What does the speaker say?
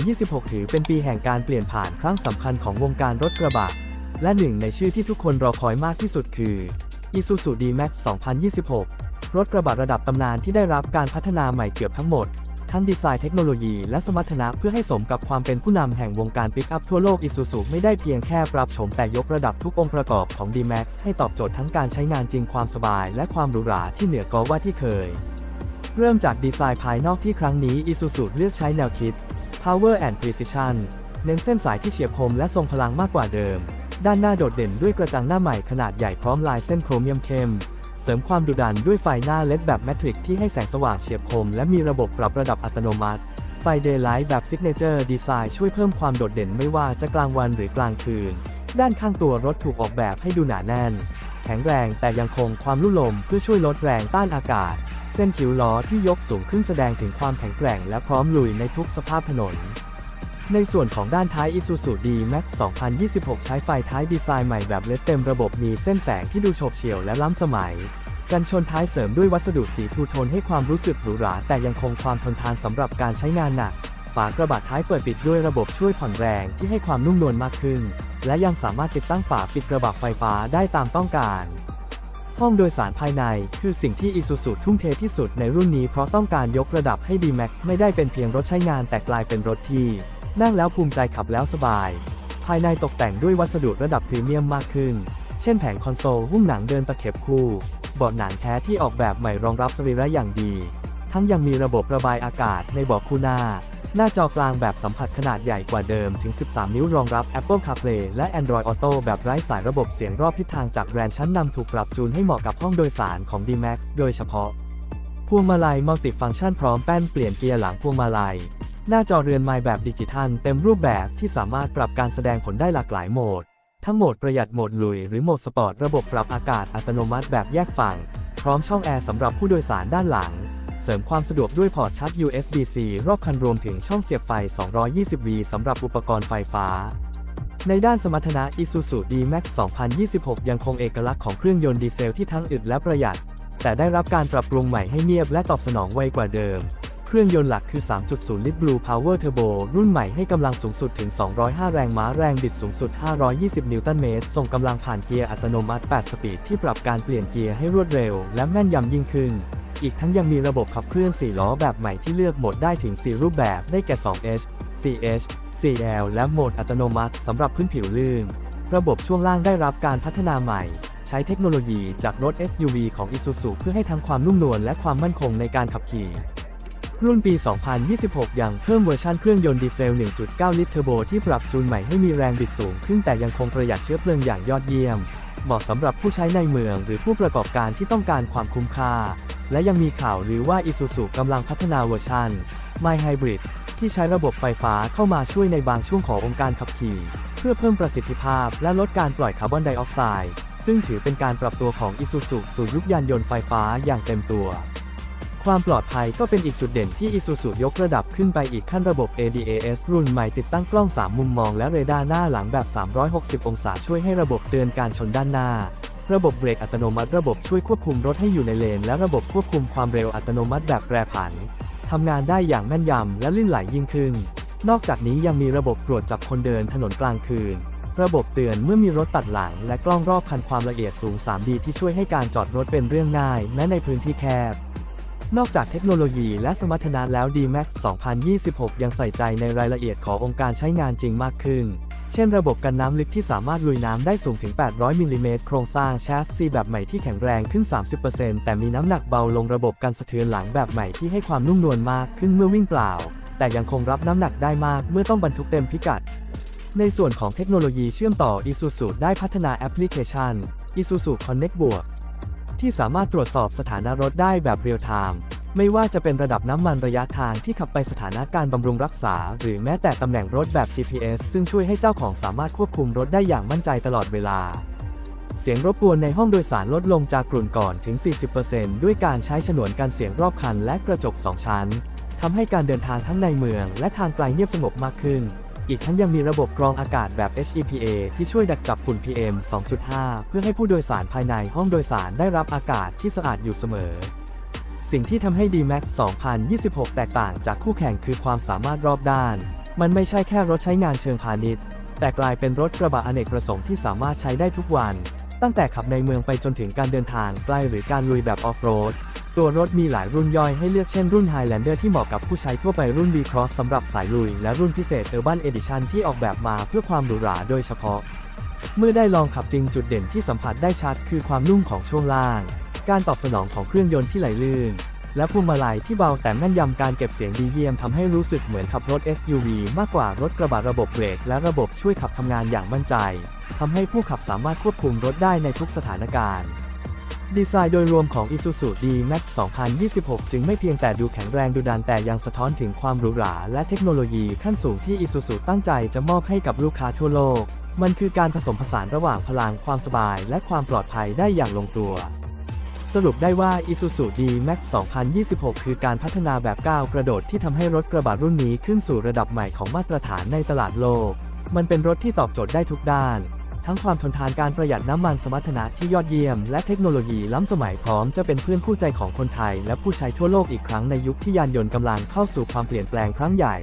2026 ถือเป็นปีแห่งการเปลี่ยนผ่านครั้งสำคัญของวงการรถกระบะ และหนึ่งในชื่อที่ทุกคนรอคอยมากที่สุดคือ Isuzu D-Max 2026 รถกระบะระดับตำนานที่ได้รับการพัฒนาใหม่เกือบทั้งหมด ทั้งดีไซน์เทคโนโลยีและสมรรถนะเพื่อให้สมกับความเป็นผู้นำแห่งวงการปิกอัพทั่วโลก Isuzu ไม่ได้เพียงแค่ปรับโฉมแต่ยกระดับทุกองค์ประกอบของ D-Max ให้ตอบโจทย์ทั้งการใช้งานจริงความสบาย และความหรูหราที่เหนือกว่าที่เคยเริ่มจากดีไซน์ภายนอกที่ครั้งนี้ Isuzu เลือกใช้แนวคิด Power and Precision เน้นเส้นสายที่เฉียบคมและทรงพลังมากกว่าเดิม ด้านหน้าโดดเด่นด้วยกระจังหน้าใหม่ขนาดใหญ่พร้อมลายเส้นโครเมียมเข้ม เสริมความดุดันด้วยไฟหน้าเลดแบบแมทริกที่ให้แสงสว่างเฉียบคม และมีระบบปรับระดับอัตโนมัติ ไฟเดย์ไลท์แบบซิกเนเจอร์ดีไซน์ช่วยเพิ่มความโดดเด่นไม่ว่าจะกลางวันหรือกลางคืน ด้านข้างตัวรถถูกออกแบบให้ดูหนาแน่น แข็งแรงแต่ยังคงความลุ่ลมเพื่อช่วยลดแรงต้านอากาศ ส้นคิ้วล้อที่ยกสูงขึ้นแสดงถึงความแข็งแกร่งและพร้อมลุยในทุกสภาพถนน ในส่วนของด้านท้าย Isuzu D-Max 2026 ใช้ไฟท้ายดีไซน์ใหม่แบบเลดเต็มระบบมีเส้นแสงที่ดูโฉบเฉี่ยวและล้ำสมัย กันชนท้ายเสริมด้วยวัสดุสีทูโทนให้ความรู้สึกหรูหราแต่ยังคงความทนทานสำหรับการใช้งานหนัก ฝากระบะท้ายเปิดปิดด้วยระบบช่วยผ่อนแรงที่ให้ความนุ่มนวลมากขึ้น และยังสามารถติดตั้งฝาปิดกระบะไฟฟ้าได้ตามต้องการ ห้องโดยสารภายใน คือสิ่งที่ Isuzu ทุ่มเทที่สุดในรุ่นนี้เพราะต้องการยกระดับให้ D-Max ไม่ได้เป็นเพียงรถใช้งานแต่กลายเป็นรถที่ นั่งแล้วภูมิใจขับแล้วสบาย ภายในตกแต่งด้วยวัสดุระดับพรีเมียมมากขึ้น เช่นแผงคอนโซลหุ้มหนังเดินตะเข็บคู่เบาะหนังแท้ที่ออกแบบใหม่รองรับสรีระอย่างดี ทั้งยังมีระบบระบายอากาศในเบาะคู่หน้า หน้าจอกลางแบบสัมผัสขนาดใหญ่กว่าเดิมถึง 13 นิ้วรองรับ Apple CarPlay และ Android Auto แบบไร้สายระบบเสียงรอบทิศทางจากแบรนด์ชั้นนำถูกปรับจูนให้เหมาะกับห้องโดยสารของ D-Max โดยเฉพาะ พวงมาลัยมัลติฟังก์ชันพร้อมแป้นเปลี่ยนเกียร์หลังพวงมาลัย หน้าจอเรือนไม้แบบดิจิทัลเต็มรูปแบบที่สามารถปรับการแสดงผลได้หลากหลายโหมด ทั้งโหมดประหยัดโหมดลุยหรือโหมดสปอร์ตระบบปรับอากาศอัตโนมัติแบบแยกฝั่งพร้อมช่องแอร์สำหรับผู้โดยสารด้านหลัง เสริมความสะดวกด้วยพอร์ตชาร์จ USB-C รอบคันรวมถึงช่องเสียบไฟ 220V สำหรับอุปกรณ์ไฟฟ้า ในด้านสมรรถนะ Isuzu D-Max 2026 ยังคงเอกลักษณ์ของเครื่องยนต์ดีเซลที่ทั้งอึดและประหยัด แต่ได้รับการปรับปรุงใหม่ให้เนียบและตอบสนองไวกว่าเดิม เครื่องยนต์หลักคือ 3.0 ลิตร Blue Power Turbo รุ่นใหม่ให้กำลังสูงสุดถึง 205 แรงม้าแรงบิดสูงสุด 520 นิวตันเมตร ส่งกำลังผ่านเกียร์อัตโนมัติ 8 สปีดที่ปรับการเปลี่ยนเกียร์ให้รวดเร็ว และแม่นยำยิ่งขึ้น อีกทั้งยังมีระบบขับเคลื่อน 4 ล้อแบบใหม่ที่เลือกโหมดได้ถึง 4 รูปแบบได้แก่ 2H 4H 4L และโหมดอัตโนมัติสำหรับพื้นผิวลื่น ระบบช่วงล่างได้รับการพัฒนาใหม่ ใช้เทคโนโลยีจากรถ SUV ของ Isuzu เพื่อให้ทั้งความนุ่มนวลและความมั่นคงในการขับขี่ รุ่นปี 2026 ยังเพิ่มเวอร์ชันเครื่องยนต์ดีเซล 1.9 ลิตรเทอร์โบที่ปรับจูนใหม่ให้มีแรงบิดสูงขึ้นแต่ยังคงประหยัดเชื้อเพลิงอย่างยอดเยี่ยม เหมาะสำหรับผู้ใช้ในเมืองหรือผู้ประกอบการที่ต้องการความคุ้มค่า และยังมีข่าวหรือว่า Isuzu กำลังพัฒนาเวอร์ชัน My Hybrid ที่ใช้ระบบไฟฟ้าเข้ามาช่วยในบางช่วงขององค์การขับขี่ เพื่อเพิ่มประสิทธิภาพและลดการปล่อยคาร์บอนไดออกไซด์ซึ่งถือเป็นการปรับตัวของ Isuzu สู่ยุคยานยนต์ไฟฟ้าอย่างเต็มตัว ความปลอดภัยก็เป็นอีกจุดเด่นที่ Isuzu ยกระดับขึ้นไปอีกขั้นระบบ ADAS รุ่นใหม่ติดตั้งกล้อง 3 มุมมองและเรดาร์หน้าหลังแบบ 360 องศาช่วยให้ระบบเตือนการชนด้านหน้า ระบบเบรกอัตโนมัติระบบช่วยควบคุมรถให้อยู่ในเลน และระบบควบคุมความเร็วอัตโนมัติแบบแปรผันทำงานได้อย่างแม่นยำและลื่นไหลยิ่งขึ้น นอกจากนี้ยังมีระบบตรวจจับคนเดินถนนกลางคืน ระบบเตือนเมื่อมีรถตัดหลัง และกล้องรอบคันความละเอียดสูง 3D ที่ช่วยให้การจอดรถเป็นเรื่องง่ายแม้ในพื้นที่แคบ นอกจากเทคโนโลยีและสมรรถนะแล้ว D-Max 2026 ยังใส่ใจในรายละเอียดขององค์การใช้งานจริงมากขึ้น เช่นระบบกันน้ำลึกที่สามารถลุยน้ำได้สูงถึง 800มิลลิเมตรโครงสร้างแชสซีแบบใหม่ที่แข็งแรงขึ้น 30%แต่มีน้ำหนักเบาลงระบบกันสะเทือนหลังแบบใหม่ที่ให้ความนุ่มนวลมากขึ้นเมื่อวิ่งเปล่า แต่ยังคงรับน้ำหนักได้มากเมื่อต้องบรรทุกเต็มพิกัด ในส่วนของเทคโนโลยีเชื่อมต่อ Isuzu ได้พัฒนาแอปพลิเคชัน Isuzu Connect บวกที่สามารถตรวจสอบสถานะรถได้แบบเรียลไทม์ ไม่ว่าจะเป็นระดับน้ำมันระยะทางที่ขับไปสถานะการบำรุงรักษา หรือแม้แต่ตำแหน่งรถแบบ GPS ซึ่งช่วยให้เจ้าของสามารถควบคุมรถได้อย่างมั่นใจตลอดเวลา เสียงรบกวนในห้องโดยสารลดลงจากกลุ่นก่อนถึง 40%ด้วยการใช้ฉนวนกันเสียงรอบคันและกระจก 2 ชั้นทำให้การเดินทางทั้งในเมือง และทางไกลเงียบสงบมากขึ้น อีกทั้งยังมีระบบกรองอากาศแบบ HEPA ที่ช่วยดักจับฝุ่น PM 2.5 เพื่อให้ผู้โดยสารภายในห้องโดยสารได้รับอากาศที่สะอาดอยู่เสมอ สิ่งที่ทำให้ D-Max 2026 แตกต่างจากคู่แข่งคือความสามารถรอบด้าน มันไม่ใช่แค่รถใช้งานเชิงพาณิชย์ แต่กลายเป็นรถกระบะอเนกประสงค์ที่สามารถใช้ได้ทุกวัน ตั้งแต่ขับในเมืองไปจนถึงการเดินทางไกลหรือการลุยแบบออฟโรด ตัวรถมีหลายรุ่นย่อยให้เลือกเช่นรุ่น Highlander ที่เหมาะกับผู้ใช้ทั่วไปรุ่น V-Cross สำหรับสายลุย และรุ่นพิเศษ Urban Edition ที่ออกแบบมาเพื่อความหรูหราโดยเฉพาะ เมื่อได้ลองขับจริงจุดเด่นที่สัมผัสได้ชัด คือความนุ่มของช่วงล่าง การตอบสนองของเครื่องยนต์ที่ไหลลื่น และพวงมาลัยที่เบาแต่แม่นยำการเก็บเสียงดีเยี่ยมทำให้รู้สึกเหมือนขับรถ SUV มากกว่ารถกระบะระบบเบรกและระบบช่วยขับทำงานอย่างมั่นใจทำให้ผู้ขับสามารถควบคุมรถได้ในทุกสถานการณ์ดีไซน์โดยรวมของ Isuzu D-Max 2026 จึงไม่เพียงแต่ดูแข็งแรงดุดันแต่ยังสะท้อนถึงความหรูหราและเทคโนโลยีขั้นสูงที่ Isuzu ตั้งใจจะมอบให้กับลูกค้าทั่วโลก มันคือการผสมผสานระหว่างพลังความสบายและความปลอดภัยได้อย่างลงตัว สรุปได้ว่า Isuzu D-Max 2026 คือการพัฒนาแบบก้าวกระโดดที่ทำให้รถกระบะรุ่นนี้ขึ้นสู่ระดับใหม่ของมาตรฐานในตลาดโลก มันเป็นรถที่ตอบโจทย์ได้ทุกด้าน ทั้งความทนทานการประหยัดน้ำมันสมรรถนะที่ยอดเยี่ยม และเทคโนโลยีล้ำสมัยพร้อมจะเป็นเพื่อนคู่ใจของคนไทย และผู้ใช้ทั่วโลกอีกครั้งในยุคที่ยานยนต์กำลังเข้าสู่ความเปลี่ยนแปลงครั้งใหญ่